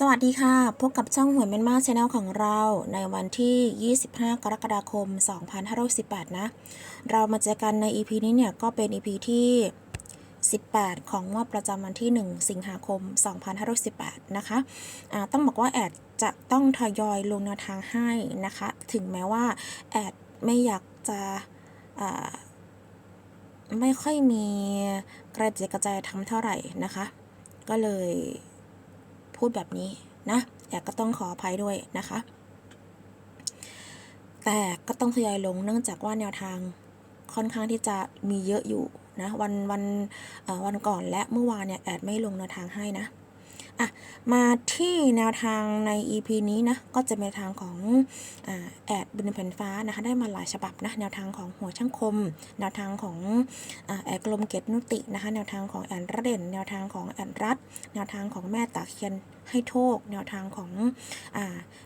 สวัสดีค่ะ พบกับช่องหวยแม่นมาชาแนลของเราในวันที่ 25 กรกฎาคม 2518 นะ เรามาเจอกันใน EP นี้เนี่ย ก็เป็น EP ที่ 18 ของงวดประจำวันที่ 1 สิงหาคม 2518 นะคะะต้องบอกว่าแอดจะต้องทยอยลงแนวทางให้นะคะ ถึงแม้ว่าแอดไม่อยากจะไม่ค่อยมีกระจายกระจายทำเท่าไหร่นะคะ ก็เลย พูดแบบนี้นะแต่ก็ต้องขออภัยด้วยนะคะ แต่ก็ต้องทยอยลงเนื่องจากว่าแนวทางค่อนข้างที่จะมีเยอะอยู่นะวันวันวันก่อนและเมื่อวานเนี่ยแอดไม่ลงแนวทางให้นะ อะมาที่แนวทางใน EP นี้นะก็จะเป็นทางของอแอดบนแผ่นฟ้านะคะได้มาหลายฉบับนะแนวทางของหัวช่างคม แนวทางของอแอดกลมเกตนุตินะคะแนวทางของแอนระเด่น แนวทางของแอนรัตแนวทางของแม่ตาเคียน ให้โชคแนวทางของ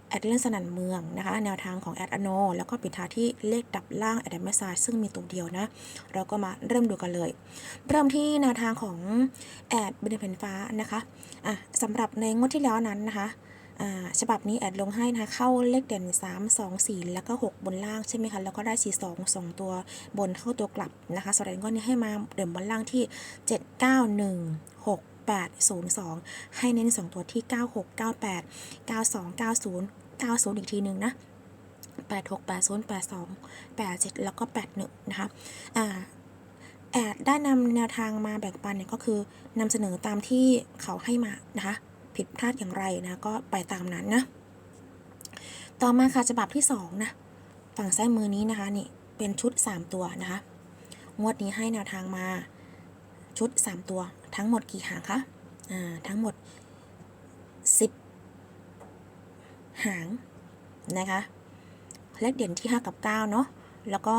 แอดเลนสนันเมืองนะคะ แนวทางของแอดอโน แล้วก็ปิดท้ายที่เลขดับล่างแอดแมสซาซึ่งมีตัวเดียวนะ เราก็มาเริ่มดูกันเลย เริ่มที่แนวทางของแอดเบนเพนฟ้านะคะอะสำหรับในงวดที่แล้วนั้นนะคะฉบับนี้แอดลงให้นะเข้าเลขเด่น 3 2 4 แล้วก็ 6 บนล่างใช่ไหมคะ แล้วก็ได้ 4 2 2 ตัวบนเข้าตัวกลับนะคะสำหรับงวดนี้ให้มาเด่นบนล่างที่ 7 9 1 6 802 ให้เน้น 2 ตัวที่ 96 98 92 90 90 อีกทีหนึ่งนะ 86 80 82 87 แล้วก็ 81 นะคะ อ่าแอดได้นำแนวทางมาแบ่งปันเนี่ยก็คือนำเสนอตามที่เขาให้มานะคะ ผิดพลาดอย่างไรนะก็ไปตามนั้นนะ ต่อมาค่ะฉบับที่ 2 นะ ฝั่งซ้ายมือนี้นะคะนี่เป็นชุด 3 ตัวนะคะ งวดนี้ให้แนวทางมาชุด 3 ตัว ทั้งหมดกี่หางคะอ่าทั้งหมด 10 หางนะคะเลขเด่นที่ 5 กับ 9 เนาะแล้วก็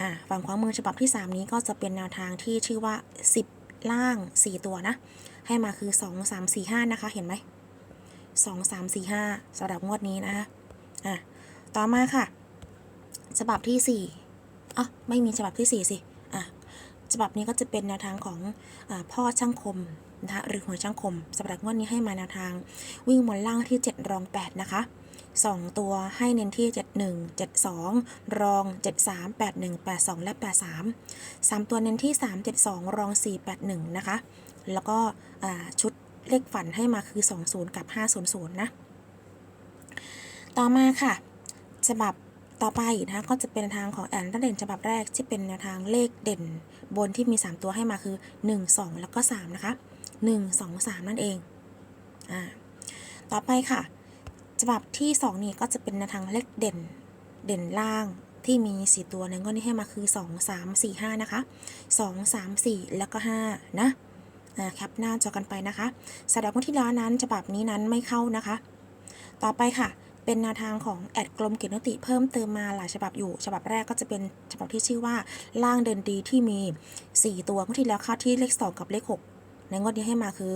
อ่าฝั่งขวามือฉบับที่ 3 นี้ก็จะเป็นแนวทางที่ชื่อว่า 10 ล่าง 4 ตัวนะ ให้มาคือ 2 3 4 5 นะคะ เห็นไหม2 3 4 5สำหรับงวดนี้นะคะอะต่อมาค่ะ ฉบับที่4อะไม่มีฉบับที่4สิอะ ฉบับนี้ก็จะเป็นแนวทางของอพ่อช่างคมนะคะหรือหัวช่างคมสำหรับงวดนี้ให้มาแนวทาง วิ่งบนล่างที่ 7 รอง 8 นะคะ 2 ตัวให้เน้นที่ 71 72 รอง 73 81 82 และ 83 3 ตัวเน้นที่ 3 72 รอง 4 81 นะคะ แล้วก็ชุดเลขฝันให้มาคือ 20 กับ 500 นะ ต่อมาค่ะ ฉบับ ต่อไปนะคะก็จะเป็นทางของแอนระเด่นฉบับแรกที่เป็นแนวทางเลขเด่น บนที่มี 3 ตัวให้มาคือ 1 2 แล้วก็ 3 นะคะ 1 2 3 นั่นเองอ่าต่อไปค่ะ ฉบับที่ 2 นี่ก็จะเป็นแนวทางเลขเด่นเด่นล่างที่มี 4 ตัวนั้นก็นี่ให้มาคือ 2 3 4 5 นะคะ 2 3 4 แล้วก็ 5 นะอ่าแคปหน้าจอกันไปนะคะสำหรับวันที่แล้วนั้นฉบับนี้นั้นไม่เข้านะคะ ต่อไปค่ะ เป็นแนวทางของแอดกลมเกียรตินติเพิ่มเติมมาหลายฉบับอยู่ ฉบับแรกก็จะเป็นฉบับที่ชื่อว่าล่างเดินดีที่มี 4 ตัวงวดที่แล้วเข้าที่เลข 2 กับเลข 6 ในงวดนี้ให้มาคือ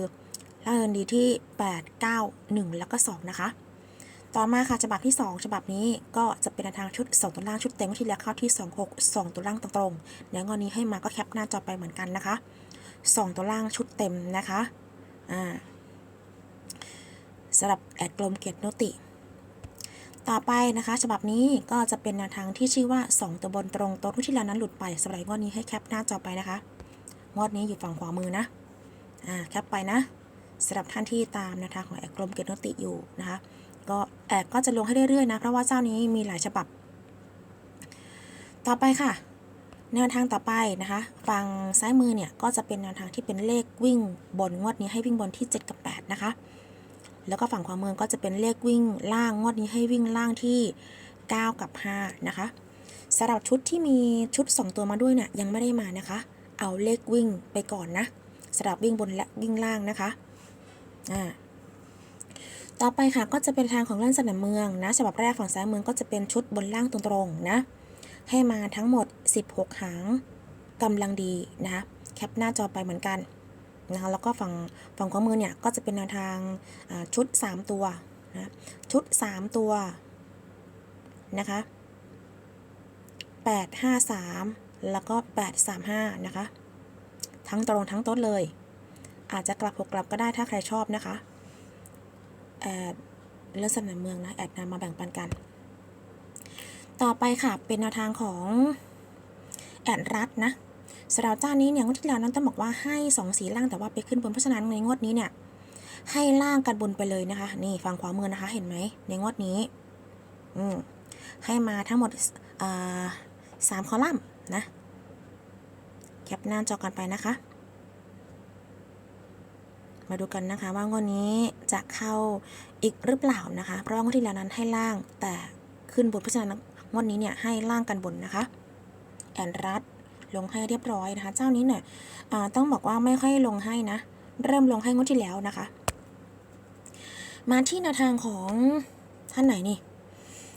ล่างเดินดีที่ 8 9 1 แล้วก็ 2 นะคะ ต่อมาค่ะฉบับที่ 2 ฉบับนี้ก็จะเป็นแนวทางชุด 2 ตัวล่างชุดเต็มที่แล้วเข้าที่ 2 6 2 ตัวล่างตรงๆแล้วงวดนี้ให้มาก็แคปหน้าจอไปเหมือนกันนะคะ 2 ตัวล่างชุดเต็มนะคะอ่าสำหรับแอดกลมเกียรตินติ ต่อไปนะคะ ฉบับนี้ก็จะเป็นแนวทางที่ชื่อว่า 2 ตัวบนตรงตัวที่แล้วนั้นหลุดไปสำหรับงวดนี้ให้แคปหน้าจอไปนะคะงวดนี้อยู่ฝั่งขวามือนะอ่าแคปไปนะสำหรับท่านที่ตามแนวทางของแอดกลมเกยรตนติอยู่นะคะก็แอดก็จะลงให้เรื่อยๆนะเพราะว่าเจ้านี้มีหลายฉบับ ต่อไปค่ะ แนวทางต่อไปนะคะฝั่งซ้ายมือเนี่ยก็จะเป็นแนวทางที่เป็นเลขวิ่งบนงวดนี้ให้วิ่งบนที่ 7 กับ 8 นะคะ แล้วก็ฝั่งขวามือก็จะเป็นเลขวิ่งล่างงวดนี้ให้วิ่งล่างที่ 9 กับ 5 นะคะสำหรับชุดที่มีชุด 2 ตัวมาด้วยเนี่ยยังไม่ได้มานะคะ เอาเลขวิ่งไปก่อนนะสำหรับวิ่งบนและวิ่งล่างนะคะอ่าต่อไปค่ะก็จะเป็นทางของเล่นสนามเมืองนะฉบับแรกฝั่งซ้ายเมืองก็จะเป็นชุดบนล่างตรงๆนะให้มาทั้งหมด 16 หางกำลังดีนะคะแคปหน้าจอไปเหมือนกัน นะคะแล้วก็ฝั่งฝั่งขวามือเนี่ยก็จะเป็นแนวทางชุด 3 ตัวนะชุด 3 ตัวนะคะ8 5 3 แล้วก็ 8 3 5 นะคะ ทั้งตรงทั้งต๊ดเลย อาจจะกลับหกกลับก็ได้ถ้าใครชอบนะคะแอดเลือดสนามเมืองนะแอดนำมาแบ่งปันกัน ต่อไปค่ะ เป็นแนวทางของแอดรัฐนะ สำหรับเจ้านี้เนี่ยงวดที่แล้วนั้นต้องบอกว่าให้สองสีล่างแต่ว่าไปขึ้นบนเพราะฉะนั้นในงวดนี้เนี่ยให้ล่างกันบนไปเลยนะคะ นี่ฝั่งขวามือนะคะ เห็นไหมในงวดนี้อืมให้มาทั้งหมดอ่าสามคอลัมน์นะแคปหน้าจอกันไปนะคะ มาดูกันนะคะว่างวดนี้จะเข้าอีกหรือเปล่านะคะ เพราะว่างวดที่แล้วนั้นให้ล่างแต่ขึ้นบนเพราะฉะนั้นงวดนี้เนี่ยให้ล่างกันบนนะคะ แอนรัด ลงให้เรียบร้อยนะคะ เจ้านี้เนี่ยต้องบอกว่าไม่ค่อยลงให้นะ เริ่มลงให้งวดที่แล้วนะคะ มาที่แนวทางของท่านไหนนี่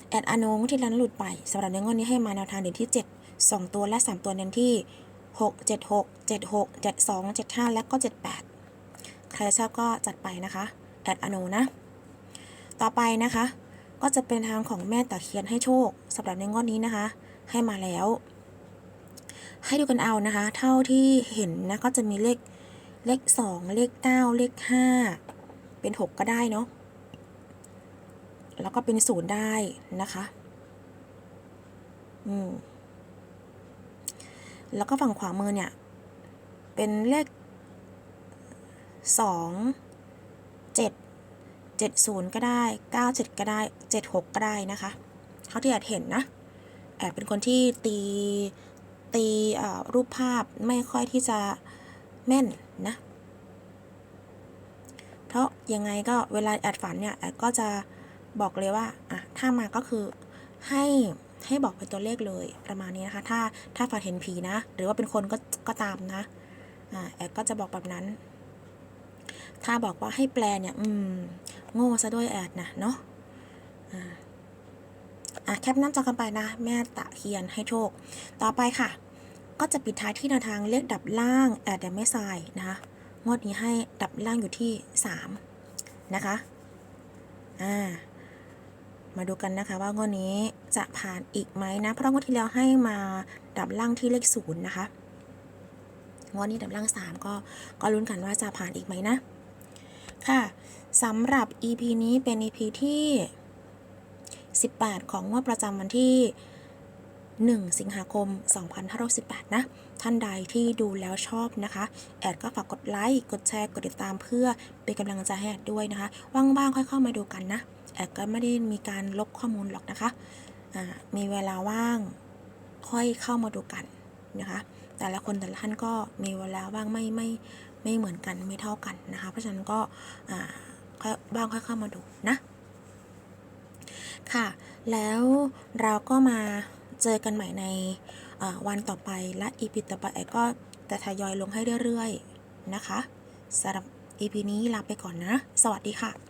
แอดอานงที่แล้วนั้นหลุดไปสำหรับในงวดนี้ให้มาแนวทางเด่นที่ 7 2 ตัวและ 3 ตัวเน้นที่ 6 7 6 7 6 7 2 7 5 และก็ 78 ใครชอบก็จัดไปนะคะแอดอโนนะ ต่อไปนะคะ ก็จะเป็นทางของแม่ตะเคียนให้โชคสำหรับในงวดนี้นะคะ ให้มาแล้ว ให้ดูกันเอานะคะ เท่าที่เห็นนะก็จะมีเลขเลขสองเลขเก้าเลขห้าเป็นหกก็ได้เนาะแล้วก็เป็นศูนย์ได้นะคะ อืม แล้วก็ฝั่งขวามือเนี่ย เป็นเลขสองเจ็ดเจ็ดศูนย์ก็ได้เก้าเจ็ดก็ได้เจ็ดหกก็ได้นะคะ เท่าที่แอดเห็นนะ แอดเป็นคนที่ตี ตีเอ่อรูปภาพไม่ค่อยที่จะแม่นนะ เพราะยังไงก็เวลาแอดฝันเนี่ยแอดก็จะบอกเลยว่าอะถ้ามาก็คือให้ให้บอกเป็นตัวเลขเลยประมาณนี้นะคะ ถ้าถ้าฝันเห็นผีนะ หรือว่าเป็นคนก็ก็ตามนะอ่าแอดก็จะบอกแบบนั้น ถ้าบอกว่าให้แปลเนี่ย อืม โง่ซะด้วยแอดนะเนาะอ่า อะแคปหน้าจอกันไปนะ แม่ตะเคียนให้โชค ต่อไปค่ะ ก็จะปิดท้ายที่แนวทางเลขดับล่างแอดยังไม่ทรายนะคะงวดนี้ให้ดับล่างอยู่ที่ 3 นะคะ อ่า มาดูกันนะคะว่างวดนี้จะผ่านอีกไหมนะ เพราะงวดที่แล้วให้มาดับล่างที่เลขศูนย์นะคะ งวดนี้ดับล่าง 3 ก็ก็ลุ้นกันว่าจะผ่านอีกไหมนะ ค่ะสำหรับ EP นี้เป็น EP ที่ 18 ของงวดประจำวันที่ 1 สิงหาคม 2518 นะ ท่านใดที่ดูแล้วชอบนะคะ แอดก็ฝากกดไลค์ กดแชร์ กดติดตามเพื่อเป็นกำลังใจให้แอดด้วยนะคะ ว่างๆค่อยเข้ามาดูกันนะ แอดก็ไม่ได้มีการลบข้อมูลหรอกนะคะมีเวลาว่างค่อยเข้ามาดูกันนะคะ แต่ละคนแต่ละท่านก็มีเวลาว่างไม่ไม่ไม่เหมือนกันไม่เท่ากันนะคะ เพราะฉะนั้นก็อ่าค่อยบ้างค่อยเข้ามาดูนะ แล้วเราก็มาเจอกันใหม่ในวันต่อไปและอีพีต่อไปก็จะทยอยลงให้เรื่อยๆนะคะสำหรับอีพีนี้ลาไปก่อนนะ สวัสดีค่ะ